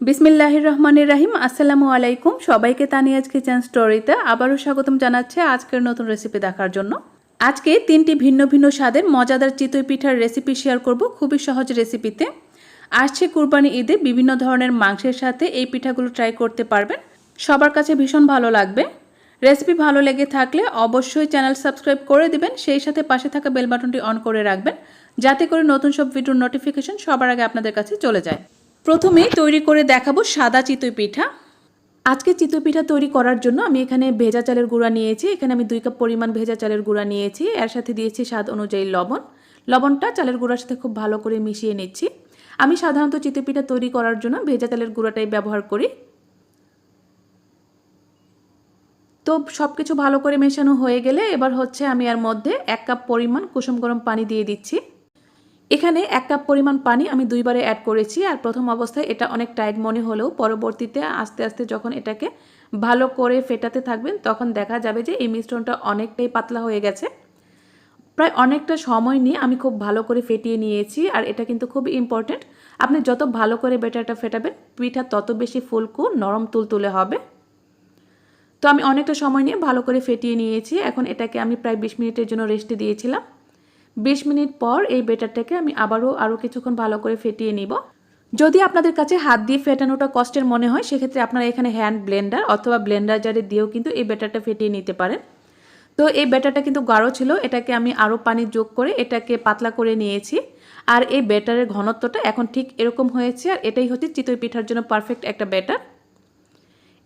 বিসমিল্লাহির রহমানির রাহিম। আসসালামু আলাইকুম। সবাইকে তানিয়াজ কিচেন স্টোরিতে আবারও স্বাগতম জানাচ্ছে আজকের নতুন রেসিপি দেখার জন্য। আজকে তিনটি ভিন্ন ভিন্ন স্বাদের মজাদার চিতই পিঠার রেসিপি শেয়ার করব খুবই সহজ রেসিপিতে আসছে কুরবানি ঈদে বিভিন্ন ধরনের মাংসের সাথে এই পিঠাগুলো ট্রাই করতে পারবেন। সবার কাছে ভীষণ ভালো লাগবে। রেসিপি ভালো লেগে থাকলে অবশ্যই চ্যানেল সাবস্ক্রাইব করে দিবেন। সেই সাথে পাশে থাকা বেল বাটনটি অন করে রাখবেন, যাতে করে নতুন সব ভিডিওর নোটিফিকেশন সবার আগে আপনাদের কাছে চলে যায়। প্রথমেই তৈরি করে দেখাবো সাদা চিতই পিঠা। আজকে চিতই পিঠা তৈরি করার জন্য আমি এখানে ভেজা চালের গুঁড়া নিয়েছি। এখানে আমি দুই কাপ পরিমাণ ভেজা চালের গুঁড়া নিয়েছি। এর সাথে দিয়েছি স্বাদ অনুযায়ী লবণ। লবণটা চালের গুঁড়ার সাথে খুব ভালো করে মিশিয়ে নিচ্ছি। আমি সাধারণত চিতই পিঠা তৈরি করার জন্য ভেজা চালের গুঁড়াটাই ব্যবহার করি। তো সব কিছু ভালো করে মেশানো হয়ে গেলে এবার হচ্ছে আমি এর মধ্যে এক কাপ পরিমাণ কুসুম গরম পানি দিয়ে দিচ্ছি। এখানে এক কাপ পরিমাণ পানি আমি দুইবারে অ্যাড করেছি আর প্রথম অবস্থায় এটা অনেক টাইট মনে হলেও পরবর্তীতে আস্তে আস্তে যখন এটাকে ভালো করে ফেটাতে থাকবেন, তখন দেখা যাবে যে এই মিশ্রণটা অনেকটাই পাতলা হয়ে গেছে। প্রায় অনেকটা সময় নিয়ে আমি খুব ভালো করে ফেটিয়ে নিয়েছি আর এটা কিন্তু খুব ইম্পর্ট্যান্ট আপনি যত ভালো করে বেটারটা ফেটাবেন, পিঠা তত বেশি ফুলকু নরম তুলতুলে হবে। তো আমি অনেকটা সময় নিয়ে ভালো করে ফেটিয়ে নিয়েছি। এখন এটাকে আমি প্রায় বিশ মিনিটের জন্য রেস্টে দিয়েছিলাম। বিশ মিনিট পর এই বেটারটাকে আমি আবারও আরও কিছুক্ষণ ভালো করে ফেটিয়ে নিব। যদি আপনাদের কাছে হাত দিয়ে ফেটানোটা কষ্টের মনে হয়, সেক্ষেত্রে আপনারা এখানে হ্যান্ড ব্লেন্ডার অথবা ব্লেন্ডার জারে দিয়েও কিন্তু এই ব্যাটারটা ফেটিয়ে নিতে পারেন। তো এই ব্যাটারটা কিন্তু গাঢ় ছিল, এটাকে আমি আরও পানি যোগ করে এটাকে পাতলা করে নিয়েছি। আর এই ব্যাটারের ঘনত্বটা এখন ঠিক এরকম হয়েছে, আর এটাই হচ্ছে চিতই পিঠার জন্য পারফেক্ট একটা ব্যাটার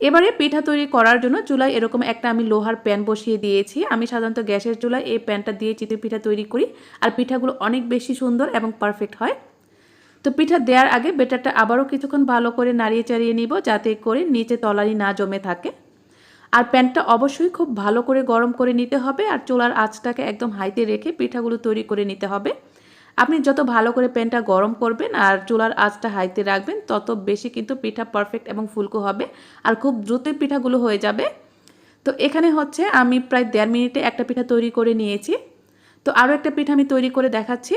এবারে পিঠা তৈরি করার জন্য চুলায় এরকম একটা আমি লোহার প্যান বসিয়ে দিয়েছি। আমি সাধারণত গ্যাসের চুলায় এই প্যানটা দিয়ে চিতই পিঠা তৈরি করি আর পিঠাগুলো অনেক বেশি সুন্দর এবং পারফেক্ট হয়। তো পিঠা দেওয়ার আগে বেটারটা আবারও কিছুক্ষণ ভালো করে নাড়িয়ে চাড়িয়ে নিব যাতে করে নিচে তলারি না জমে থাকে। আর প্যানটা অবশ্যই খুব ভালো করে গরম করে নিতে হবে আর চুলার আঁচটাকে একদম হাইতে রেখে পিঠাগুলো তৈরি করে নিতে হবে। আপনি যত ভালো করে প্যানটা গরম করবেন আর চুলার আঁচটা হাইতে রাখবেন, তত বেশি কিন্তু পিঠা পারফেক্ট এবং ফুলকো হবে আর খুব দ্রুত পিঠাগুলো হয়ে যাবে। তো এখানে হচ্ছে আমি প্রায় দেড় মিনিটে একটা পিঠা তৈরি করে নিয়েছি। তো আরও একটা পিঠা আমি তৈরি করে দেখাচ্ছি।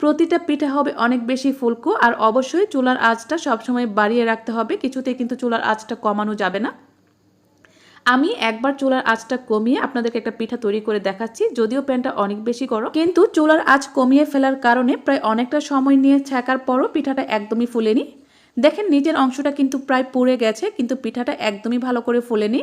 প্রতিটা পিঠা হবে অনেক বেশি ফুলকো আর অবশ্যই চুলার আঁচটা সবসময় বাড়িয়ে রাখতে হবে কিছুতে কিন্তু চুলার আঁচটা কমানো যাবে না। আমি একবার চুলার আঁচটা কমিয়ে আপনাদেরকে একটা পিঠা তৈরি করে দেখাচ্ছি। যদিও প্যানটা অনেক বেশি গরম, কিন্তু চুলার আঁচ কমিয়ে ফেলার কারণে প্রায় অনেকটা সময় নিয়ে ছাকার পরও পিঠাটা একদমই ফুলেনি। দেখেন, নিচের অংশটা কিন্তু প্রায় পুড়ে গেছে, কিন্তু পিঠাটা একদমই ভালো করে ফুলেনি।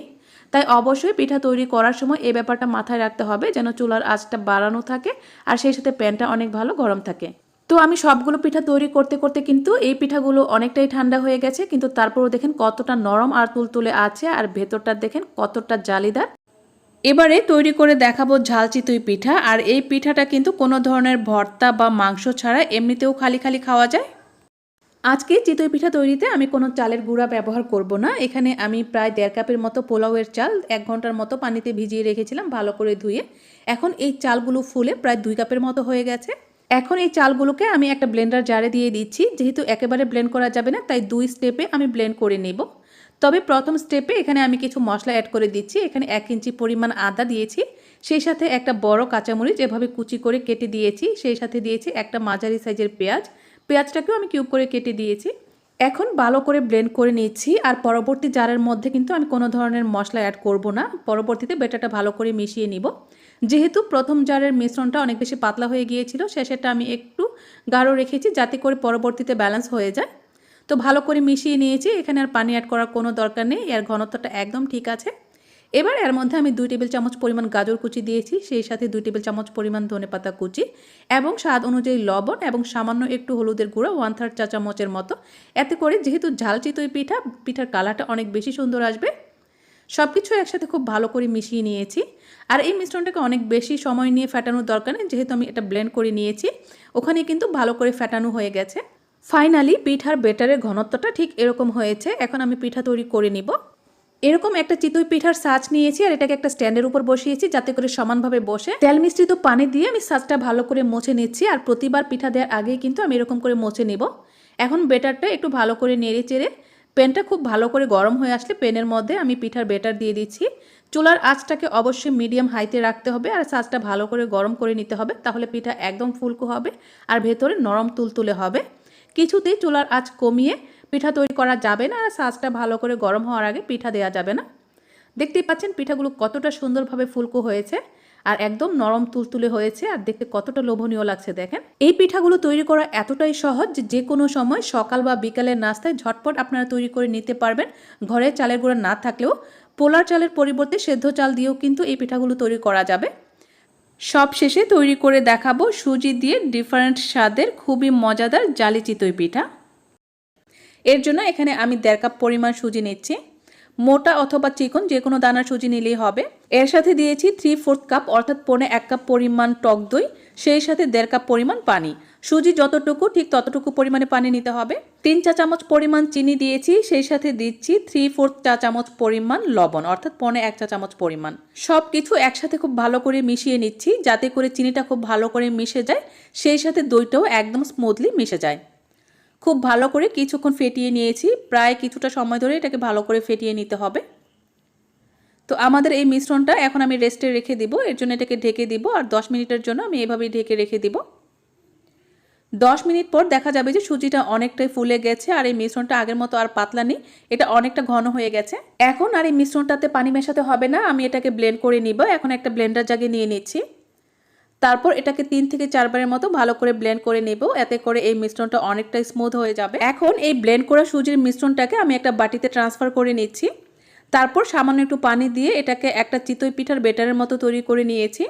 তাই অবশ্যই পিঠা তৈরি করার সময় এই ব্যাপারটা মাথায় রাখতে হবে যেন চুলার আঁচটা বাড়ানো থাকে আর সেই সাথে প্যানটা অনেক ভালো গরম থাকে। তো আমি সবগুলো পিঠা তৈরি করতে করতে কিন্তু এই পিঠাগুলো অনেকটাই ঠান্ডা হয়ে গেছে, কিন্তু তারপরও দেখেন কতটা নরম আর তুলতুলে আছে আর ভেতরটা দেখেন কতটা জালিদার। এবারে তৈরি করে দেখাবো ঝাল চিতই পিঠা, আর এই পিঠাটা কিন্তু কোনো ধরনের ভর্তা বা মাংস ছাড়া এমনিতেও খালি খালি খাওয়া যায়। আজকে চিতই পিঠা তৈরিতে আমি কোনো চালের গুঁড়া ব্যবহার করব না, এখানে আমি প্রায় দেড় কাপের মতো পোলাওয়ের চাল, এক ঘণ্টার মতো পানিতে ভিজিয়ে রেখেছিলাম ভালো করে ধুয়ে। এখন এই চালগুলো ফুলে প্রায় দুই কাপের মতো হয়ে গেছে। এখন এই চালগুলোকে আমি একটা ব্লেন্ডার জারে দিয়ে দিচ্ছি। যেহেতু একেবারে ব্লেন্ড করা যাবে না, তাই দুই স্টেপে আমি ব্লেন্ড করে নেব। তবে প্রথম স্টেপে এখানে আমি কিছু মশলা অ্যাড করে দিচ্ছি। এখানে এক ইঞ্চি পরিমাণ আদা দিয়েছি। সেই সাথে একটা বড় কাঁচামরিচ এভাবে কুচি করে কেটে দিয়েছি। সেই সাথে দিয়েছি একটা মাঝারি সাইজের পেঁয়াজ। পেঁয়াজটাকেও আমি কিউব করে কেটে দিয়েছি। এখন ভালো করে ব্লেন্ড করে নিচ্ছি। আর পরবর্তী জারের মধ্যে কিন্তু আমি কোনো ধরনের মশলা অ্যাড করব না। পরবর্তীতে বেটাটা ভালো করে মিশিয়ে নিব। যেহেতু প্রথম জারের মিশ্রণটা অনেক বেশি পাতলা হয়ে গিয়েছিল শেষেরটা আমি একটু গাঢ় রেখেছি যাতে করে পরবর্তীতে ব্যালেন্স হয়ে যায়। তো ভালো করে মিশিয়ে নিয়েছি, এখানে আর পানি অ্যাড করার কোনো দরকার নেই, এর ঘনত্বটা একদম ঠিক আছে। এবার এর মধ্যে আমি দুই টেবিল চামচ পরিমাণ গাজর কুচি দিয়েছি, সেই সাথে দুই টেবিল চামচ পরিমাণ ধনে পাতা কুচি এবং স্বাদ অনুযায়ী লবণ এবং সামান্য একটু হলুদের গুঁড়ো ওয়ান থার্ড চা চামচের মতো। এতে করে যেহেতু ঝাল চিতই পিঠা, পিঠার কালারটা অনেক বেশি সুন্দর আসবে। সব কিছু একসাথে খুব ভালো করে মিশিয়ে নিয়েছি। আর এই মিশ্রণটাকে অনেক বেশি সময় নিয়ে ফেটানোর দরকার নেই, যেহেতু আমি এটা ব্লেন্ড করে নিয়েছি। ওখানে কিন্তু ভালো করে ফেটানো হয়ে গেছে। ফাইনালি পিঠার বেটারের ঘনত্বটা ঠিক এরকম হয়েছে। এখন আমি পিঠা তৈরি করে নিব। এরকম একটা চিতই পিঠার সাজ নিয়েছি আর এটাকে একটা স্ট্যান্ডের উপর বসিয়েছি যাতে করে সমানভাবে বসে। তেল মিশ্রিত পানি দিয়ে আমি সাজটা ভালো করে মুছে নিচ্ছি আর প্রতিবার পিঠা দেওয়ার আগেই কিন্তু আমি এরকম করে মুছে নিব। এখন বেটারটা একটু ভালো করে নেড়ে চেড়ে প্যানটা খুব ভালো করে গরম হয়ে আসলে প্যানের মধ্যে আমি পিঠার বেটার দিয়ে দিচ্ছি। চুলার আঁচটাকে অবশ্যই মিডিয়াম হাইতে রাখতে হবে আর সাজটা ভালো করে গরম করে নিতে হবে, তাহলে পিঠা একদম ফুলকো হবে আর ভেতরে নরম তুলতুলে হবে। কিছুতেই চুলার আঁচ কমিয়ে পিঠা তৈরি করা যাবে না আর সাজটা ভালো করে গরম হওয়ার আগে পিঠা দেওয়া যাবে না। দেখতেই পাচ্ছেন পিঠাগুলো কতটা সুন্দরভাবে ফুলকো হয়েছে। আর একদম নরম তুলতুলে হয়েছে আর দেখতে কতটা লোভনীয় লাগছে, দেখেন। এই পিঠাগুলো তৈরি করা এতটাই সহজ যে কোনো সময় সকাল বা বিকালের নাস্তায় ঝটপট আপনারা তৈরি করে নিতে পারবেন। ঘরে চালের গুঁড়া না থাকলেও পোলার চালের পরিবর্তে সেদ্ধ চাল দিয়েও কিন্তু এই পিঠাগুলো তৈরি করা যাবে। সব শেষে তৈরি করে দেখাবো সুজি দিয়ে ডিফারেন্ট স্বাদের খুবই মজাদার জালি চিতই পিঠা। এর জন্য এখানে আমি দেড় কাপ পরিমাণ সুজি নিচ্ছি। মোটা অথবা চিকন, যে কোনো দানার সুজি নিলেই হবে। এর সাথে দিয়েছি থ্রি ফোর্থ কাপ অর্থাৎ পৌনে এক কাপ পরিমাণ টক দই, সেই সাথে দেড় কাপ পরিমাণ পানি। সুজি যতটুকু, ঠিক ততটুকু পরিমাণে পানি নিতে হবে। তিন চা চামচ পরিমাণ চিনি দিয়েছি, সেই সাথে দিচ্ছি থ্রি ফোর্থ চা চামচ পরিমাণ লবণ, অর্থাৎ পৌনে এক চা চামচ পরিমাণ। সব কিছু একসাথে খুব ভালো করে মিশিয়ে নিচ্ছি, যাতে করে চিনিটা খুব ভালো করে মিশে যায়, সেই সাথে দইটাও একদম স্মুথলি মিশে যায়। খুব ভালো করে কিছুক্ষণ ফেটিয়ে নিয়েছি। প্রায় কিছুটা সময় ধরে এটাকে ভালো করে ফেটিয়ে নিতে হবে। তো আমাদের এই মিশ্রণটা এখন আমি রেস্টে রেখে দিব। এর জন্য এটাকে ঢেকে দিব আর দশ মিনিটের জন্য আমি এভাবেই ঢেকে রেখে দিব। দশ মিনিট পর দেখা যাবে যে সুজিটা অনেকটাই ফুলে গেছে আর এই মিশ্রণটা আগের মতো আর পাতলা নেই। এটা অনেকটা ঘন হয়ে গেছে। এখন আর এই মিশ্রণটাতে পানি মেশাতে হবে না। আমি এটাকে ব্লেন্ড করে নিব। এখন একটা ব্লেন্ডার জাগে নিয়ে নিচ্ছি। তারপর এটাকে তিন থেকে চারবারের মতো ভালো করে ব্লেন্ড করে নেব। এতে করে এই মিশ্রণটা অনেকটা স্মুথ হয়ে যাবে। এখন এই ব্লেন্ড করা সুজির মিশ্রণটাকে আমি একটা বাটিতে ট্রান্সফার করে নিচ্ছি। তারপর সামান্য একটু পানি দিয়ে এটাকে একটা চিতই পিঠার বেটারের মতো তৈরি করে নিয়েছি।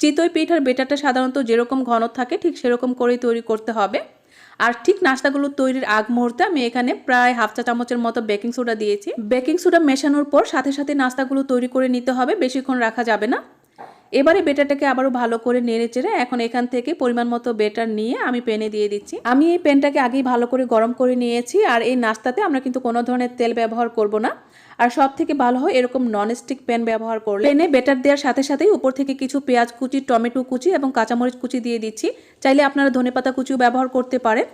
চিতই পিঠার বেটারটা সাধারণত যেরকম ঘন থাকে, ঠিক সেরকম করেই তৈরি করতে হবে। আর ঠিক নাস্তাগুলো তৈরির আগ মুহূর্তে আমি এখানে প্রায় হাফ চা চামচের মতো বেকিং সোডা দিয়েছি। বেকিং সোডা মেশানোর পর সাথে সাথে নাস্তাগুলো তৈরি করে নিতে হবে, বেশিক্ষণ রাখা যাবে না। এবারে বেটারটাকে আবারও ভালো করে নেড়ে চেড়ে এখন এখান থেকে পরিমাণ মতো বেটার নিয়ে আমি পেনে দিয়ে দিচ্ছি। আমি এই পেনটাকে আগেই ভালো করে গরম করে নিয়েছি আর এই নাস্তাতে আমরা কিন্তু কোনো ধরনের তেল ব্যবহার করব না। আর সব থেকে ভালো হয় এরকম ননস্টিক প্যান ব্যবহার করলে। পেনে বেটার দেওয়ার সাথে সাথেই উপর থেকে কিছু পেঁয়াজ কুচি, টমেটো কুচি এবং কাঁচামরিচ কুচি দিয়ে দিচ্ছি। চাইলে আপনারা ধনেপাতা কুচিও ব্যবহার করতে পারেন।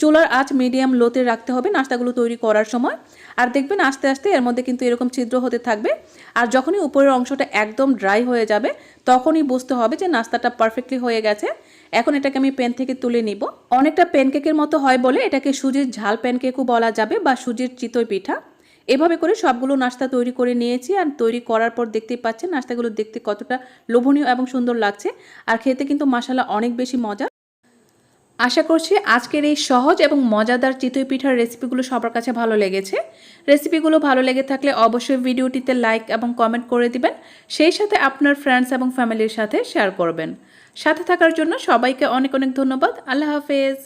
চুলার আঁচ মিডিয়াম লোতে রাখতে হবে, নাস্তাগুলো তৈরি করার সময়। আর দেখবেন আস্তে আস্তে এর মধ্যে কিন্তু এরকম ছিদ্র হতে থাকবে। আর যখনই উপরের অংশটা একদম ড্রাই হয়ে যাবে, তখনই বুঝতে হবে যে নাস্তাটা পারফেক্টলি হয়ে গেছে। এখন এটাকে আমি প্যান থেকে তুলে নিব। অনেকটা প্যানকেকের মতো হয় বলে এটাকে সুজির ঝাল প্যানকেকও বলা যাবে বা সুজির চিতই পিঠা। এভাবে করে সবগুলো নাস্তা তৈরি করে নিয়েছি আর তৈরি করার পর দেখতেই পাচ্ছেন নাস্তাগুলো দেখতে কতটা লোভনীয় এবং সুন্দর লাগছে। আর খেতে কিন্তু মশালা অনেক বেশি মজা। আশা করছি আজকের এই সহজ এবং মজাদার চিতই পিঠার রেসিপিগুলো সবার কাছে ভালো লেগেছে। রেসিপিগুলো ভালো লেগে থাকলে অবশ্যই ভিডিওটিতে লাইক এবং কমেন্ট করে দিবেন। সেই সাথে আপনার ফ্রেন্ডস এবং ফ্যামিলির সাথে শেয়ার করবেন। সাথে থাকার জন্য সবাইকে অনেক অনেক ধন্যবাদ। আল্লাহ হাফেজ।